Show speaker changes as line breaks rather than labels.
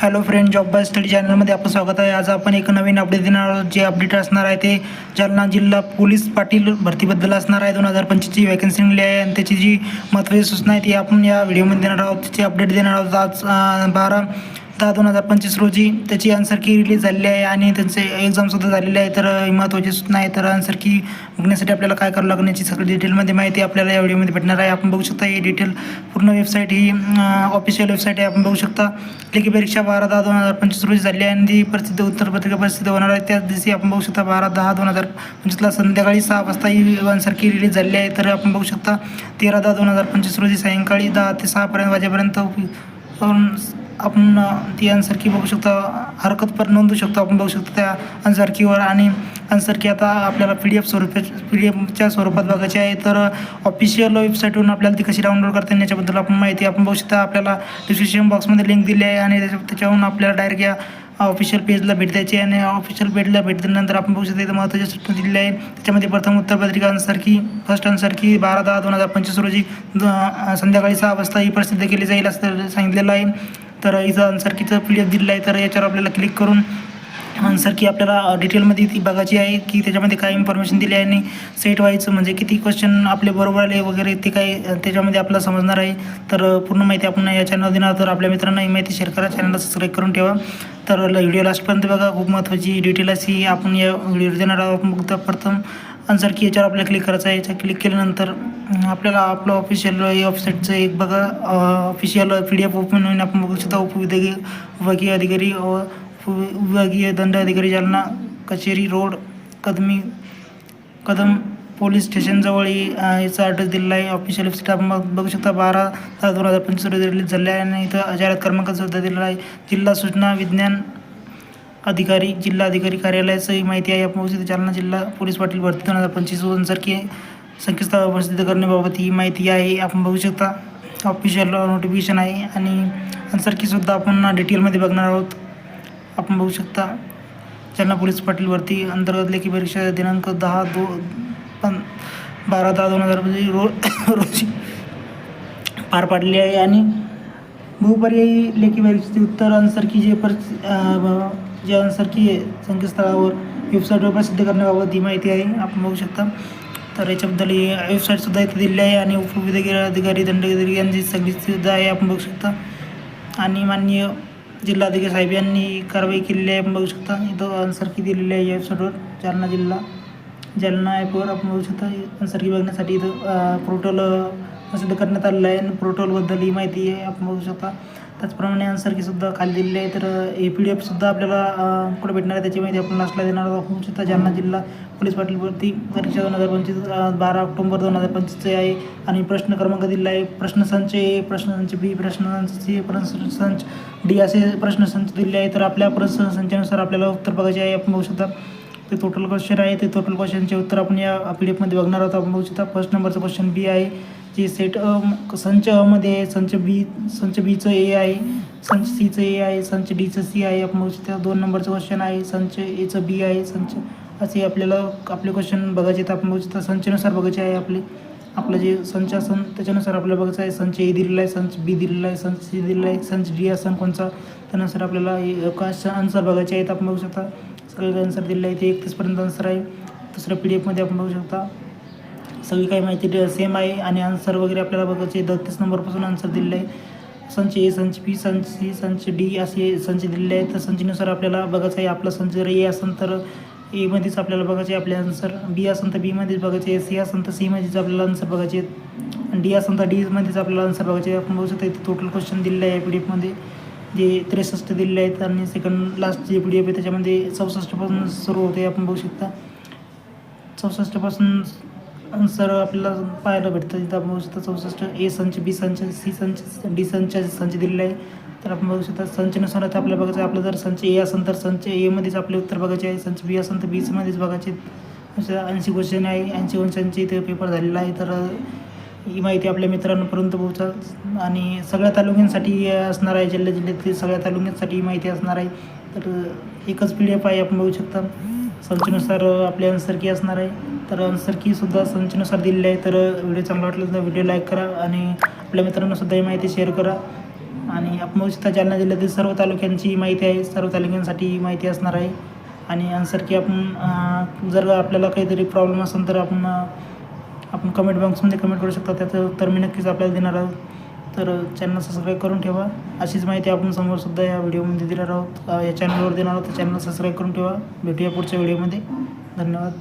Hello friend job by study चॅनलमध्ये आपलं स्वागत आहे. आज आपण एक नवीन अपडेट देणार आहोत. जे अपडेट असणार आहे ते जालना जिल्हा पोलीस पाटील भरतीबद्दल असणार आहे. दोन हजार पंचवीसची वॅकन्सी निघली आहे आणि त्याची जी महत्त्वाची सूचना आहे ती आपण या व्हिडिओमध्ये देणार आहोत. त्याची अपडेट देणार आहोत. आज बारा दहा दोन हजार पंचवीस रोजी त्याची आन्सर की रिलीज झालेली आहे आणि त्यांचे एक्झामसुद्धा झालेले आहे. तर महत्त्वाची सूचना आहे. तर आन्सर की बघण्यासाठी आपल्याला काय करावं लागण्याची सगळी डिटेलमध्ये माहिती आपल्याला या व्हिडिओमध्ये भेटणार आहे. आपण बघू शकता ही डिटेल पूर्ण वेबसाईट ही ऑफिशियल वेबसाईट आहे. आपण बघू शकता लेखी परीक्षा बारा दहा दोन हजार पंचवीस रोजी झाली आहे आणि ती प्रसिद्ध उत्तरपत्रिका प्रसिद्ध होणार आहे. त्याच दिवशी आपण बघू शकता बारा दहा दोन हजार पंचवीसला संध्याकाळी सहा वाजता ही आन्सर की रिलीज झाली आहे. तर आपण बघू शकता तेरा दहा दोन हजार पंचवीस रोजी सायंकाळी दहा ते सहापर्यंत वाजेपर्यंत आपण ती आन्सर बघू शकता हरकत पण नोंदवू शकतो. आपण बघू शकतो त्या आन्सर आणि अन्सरकी आता आपल्याला पी डी एफ स्वरूपा पी डी एफच्या स्वरूपात बघायची आहे. तर ऑफिशियल वेबसाईटवरून आपल्याला ती कशी डाउनलोड करता येईल याच्याबद्दल आपण माहिती आपण बघू शकता. आपल्याला डिस्क्रिप्शन बॉक्समध्ये लिंक दिली आहे आणि त्याच्या त्याच्यावरून आपल्याला डायरेक्ट या ऑफिशियल पेजला भेट द्यायची आणि ऑफिशियल पेजला भेट दिल्यानंतर आपण बघू शकता इथं महत्त्वाच्या सूचना दिलेल्या आहे. त्याच्यामध्ये प्रथम उत्तर पत्रिका की फर्स्ट आन्सर की बारा दहा दोन हजार पंचवीस रोजी संध्याकाळी सहा वाजता ही प्रसिद्ध केली जाईल असं सांगितलेलं आहे. तर इथं आन्सर कीचं पी डी एफ दिलेलं आहे तर याच्यावर आपल्याला क्लिक करून आन्सर की आपल्याला डिटेलमध्ये ती बघायची आहे की त्याच्यामध्ये काय इन्फॉर्मेशन दिली आहे आणि सेट व्हायचं म्हणजे किती क्वेश्चन आपले बरोबर आले वगैरे ते काय त्याच्यामध्ये आपल्याला समजणार आहे. तर पूर्ण माहिती आपण या चॅनल देणार तर आपल्या मित्रांना ही माहिती शेअर करा. चॅनलला सबस्क्राईब करून ठेवा. तर व्हिडिओ लास्टपर्यंत बघा. खूप महत्त्वाची डिटेल अशी आपण या व्हिडिओ देणार आहोत. मग प्रथम आन्सर की याच्यावर आपल्याला क्लिक करायचं आहे याच्या क्लिक केल्यानंतर आपल्याला आपलं ऑफिशियल वेबसाईटचं एक बघा official P D F open होऊन आपण बघू शकता उपविभागीय विभागीय अधिकारी व विभागीय दंड अधिकारी जालना कचेरी रोड कदमी कदम पोलीस स्टेशनजवळ याचा ॲड्रेस दिलेला आहे. ऑफिशियल वेबसाईट आपण बघू शकता बारा दहा दोन हजार पंचवीस रोजी रिलीज झाले आहे आणि इथं जाहिरात क्रमांक सुद्धा दिलेला आहे. जिल्हा सूचना विज्ञान अधिकारी जिल्हा अधिकारी कार्यालयाचं ही माहिती आहे. आपण बघू जालना जिल्हा पोलीस पाटील भरती दोन हजार पंचवीस सारखी संकेतस्थळ प्रसिद्ध करण्याबाबत ही माहिती आहे. आपण बघू शकता ऑफिशियल नोटिफिकेशन आहे आणि आन्सरकीसुद्धा आपण डिटेलमध्ये बघणार आहोत. आपण बघू शकता जालना पोलीस पाटील भरती अंतर्गत लेखी परीक्षा दिनांक दहा दो पण बारा दहा दोन हजार रोज रोजी पार पाडली आहे आणि बहुपर्यायी लेखी परीक्षेचे उत्तर अन्सरकी जे पर जे आन्सरकी आहे संकेतस्थळावर वेबसाईटवर प्रसिद्ध करण्याबाबत ही माहिती आहे. आपण बघू शकता. तर याच्याबद्दल ही वेबसाईटसुद्धा इथे दिलेली आहे आणि उपविभागीय अधिकारी दंडाधिकारी यांची सगळी आहे. आपण बघू शकता. आणि माननीय जिल्हाधिकारी साहेब यांनी कारवाई केलेली आहे. आपण बघू शकता. इथं अन्सरकी दिलेली आहे या वेबसाईटवर जालना जिल्हा. जालना ॲपवर आपण बघू शकता. आन्सरकी बघण्यासाठी इथं पोर्टल प्रसिद्ध करण्यात आलेलं आहे. आणि पोर्टलबद्दल ही माहिती आहे आपण बघू शकता. त्याचप्रमाणे आन्सर कीसुद्धा खाली दिलेली आहे. तर ए पी डी एफसुद्धा आपल्याला कुठे भेटणार आहे त्याची माहिती आपण लास्टला देणार आहोत. होऊ शकता जालना जिल्हा पोलीस पाटील भरती परीक्षा दोन हजार पंचवीस बारा ऑक्टोबर दोन हजार पंचवीसचे आहे. आणि प्रश्न क्रमांक दिलेला आहे. प्रश्नसंच ए प्रश्नसंच बी प्रश्नसंच सी प्रश्नसंच डी असे प्रश्नसंच दिले आहे तर आपल्या प्रश्नसंचानुसार आपल्याला उत्तर बघायचे आहे. आपण बघू शकता ते टोटल क्वेश्चन आहे. ते टोटल क्वेश्चनचे उत्तर आपण या पी डी एफमध्ये बघणार आहोत. आपण बघू शकता फर्स्ट नंबरचं क्वेश्चन बी आहे. की सेट अ संच अमध्ये आहे संच बी संच बीचं ए आहे संच सीचं ए आहे संच डीचं सी आहे आपण बघू दोन नंबरचं क्वेश्चन आहे संच एचं बी आहे संच असे आपल्याला आपले क्वेश्चन बघायचे आहेत. आपण बघू संचनुसार बघायचे आहे आपले. आपलं जे संच असन त्याच्यानुसार आपल्याला बघायचं आहे संच ए दिलेला आहे संच बी दिलेला आहे संच सी दिलेला आहे संच डी असन कोणचा? त्यानुसार आपल्याला आन्सर बघायचे आहेत. आपण बघू शकता सगळे आन्सर दिलेले आहे ते एकतीसपर्यंत आन्सर आहे. दुसरं पी डी एफमध्ये आपण बघू शकता सगळी काही माहिती सेम आहे. आणि आन्सर वगैरे आपल्याला बघायचे दत्तीस नंबरपासून आन्सर दिलेलं आहे. संच ए संच बी संच सी संच डी असे संच दिलेले आहेत. तर संचनुसार आपल्याला बघायचं आहे. आपला संच जर ए असेल तर एमध्येच आपल्याला बघायचे आपले आन्सर बी असेल तर बीमध्येच बघायचे सी असेल तर सीमध्येच आपल्याला आन्सर बघायचे डी असेल तर डीमध्येच आपल्याला आन्सर बघायचे आपण बघू शकता इथे टोटल क्वेश्चन दिलेलं आहे पी डी एफमध्ये जे त्रेसष्ट दिलेले आहेत. आणि सेकंड लास्ट जे पी डी एफ आहे त्याच्यामध्ये चौसष्टपासून सुरू होते आपण बघू शकता. चौसष्टपासून आन्सर आपल्याला पाहायला भेटतं. तिथं आपण बघू शकता चौसष्ट ए संच बी संच सी संच डी संच संच दिलेला आहे तर आपण बघू शकता संचनुसार आता आपल्याला बघायचं आपलं जर संच ए असेल तर संच एमध्येच आपले उत्तर बघायचे आहे. संच बी असेल तर बीचमध्येच बघायचे ऐंशी क्वेश्चन आहे. ऐंशी क्वेश्चनचे इथे पेपर झालेला आहे. तर ही माहिती आपल्या मित्रांपर्यंत पोहोचा आणि सगळ्या तालुक्यांसाठी असणार आहे. जिल्ह्या जिल्ह्यातील सगळ्या तालुक्यांसाठी ही माहिती असणार आहे. तर एकच पी डी एफ आहे आपण बघू शकता. संचनुसार आपली आन्सर की असणार आहे. तर आन्सर कीसुद्धा संचनुसार दिलेली आहे. तर व्हिडिओ चांगला वाटला तर व्हिडिओ लाईक करा आणि आपल्या मित्रांनासुद्धा ही माहिती शेअर करा. आणि आपण जालना जिल्ह्यातील सर्व तालुक्यांची माहिती आहे. सर्व तालुक्यांसाठी माहिती असणार आहे. आणि आन्सर की आपण जर आपल्याला काहीतरी प्रॉब्लेम असेल तर आपण आपण कमेंट बॉक्समध्ये कमेंट करू शकता. त्याचं उत्तर मी नक्कीच आपल्याला देणार आहोत. तर चॅनल सबस्क्राईब करून ठेवा. अशीच माहिती आपण समोरसुद्धा या व्हिडिओमध्ये देणार आहोत. या चॅनलवर देणार आहोत तर चॅनल सबस्क्राईब करून ठेवा. भेटूया पुढच्या व्हिडिओमध्ये धन्यवाद.